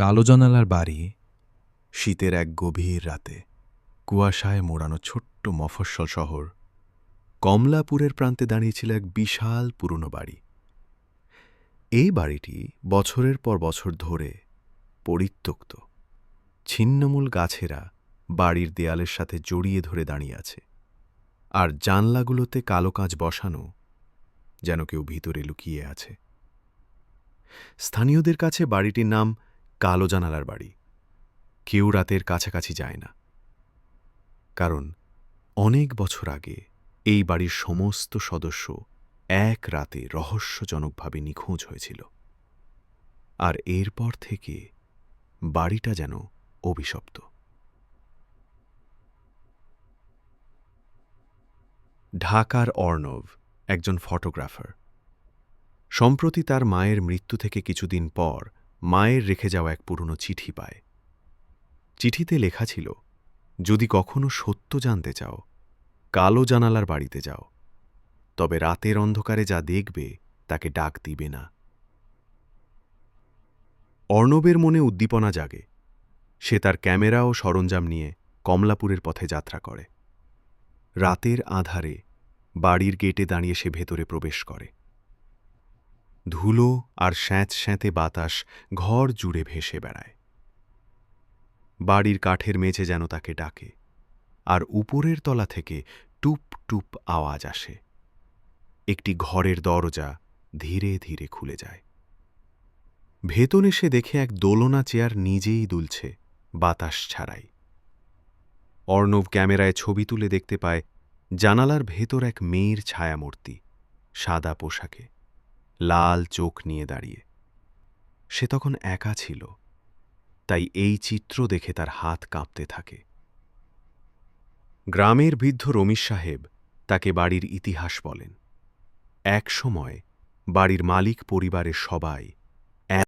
কালো জানালার বাড়ি শীতের এক গভীর রাতে কুয়াশায় মোড়ানো ছোট্ট মফস্বল শহর কমলাপুরের প্রান্তে দাঁড়িয়েছিল এক বিশাল পুরনো বাড়ি। এই বাড়িটি বছরের পর বছর ধরে পরিত্যক্ত। ছিন্নমূল গাছেরা বাড়ির দেয়ালের সাথে জড়িয়ে ধরে দাঁড়িয়ে আছে আর জানলাগুলোতে কালো কাঁচ বসানো যেন কেউ ভিতরে লুকিয়ে আছে। স্থানীয়দের কাছে বাড়িটির নাম কালো জানালার বাড়ি। কেউ রাতের কাছাকাছি যায় না। কারণ অনেক বছর আগে এই বাড়ির সমস্ত সদস্য এক রাতে রহস্যজনকভাবে নিখোঁজ হয়েছিল। আর এরপর থেকে বাড়িটা যেন অভিশপ্ত। ঢাকার অর্ণব একজন ফটোগ্রাফার। সম্প্রতি তার মায়ের মৃত্যু থেকে কিছুদিন পর মায়ের রেখে যাওয়া এক পুরনো চিঠি পায়। চিঠিতে লেখা ছিল, যদি কখনো সত্য জানতে চাও, কালো জানালার বাড়িতে যাও। তবে রাতের অন্ধকারে যা দেখবে, তাকে ডাক দিবে না। অর্ণবের মনে উদ্দীপনা জাগে। সে তার ক্যামেরা ও সরঞ্জাম নিয়ে কমলাপুরের পথে যাত্রা করে। রাতের আধারে বাড়ির গেটে দাঁড়িয়ে সে ভেতরে প্রবেশ করে। ধুলো আর স্যাঁত স্যাঁতে বাতাস ঘর জুড়ে ভেসে বেড়ায়। বাড়ির কাঠের মেঝে যেন তাকে ডাকে, আর উপরের তলা থেকে টুপ টুপ আওয়াজ আসে। একটি ঘরের দরজা ধীরে ধীরে খুলে যায়। ভেতনে সে দেখে এক দোলনা চেয়ার নিজেই দুলছে, বাতাস ছাড়াই। অর্ণব ক্যামেরায় ছবি তুলে দেখতে পায় জানালার ভেতর এক মেয়ের ছায়ামূর্তি, সাদা পোশাকে। লাল চোখ নিয়ে দাঁড়িয়ে। সে তখন একা ছিল, তাই এই চিত্র দেখে তার হাত কাঁপতে থাকে। গ্রামের বৃদ্ধ রমিশ সাহেব তাকে বাড়ির ইতিহাস বলেন। এক সময় বাড়ির মালিক পরিবারের সবাই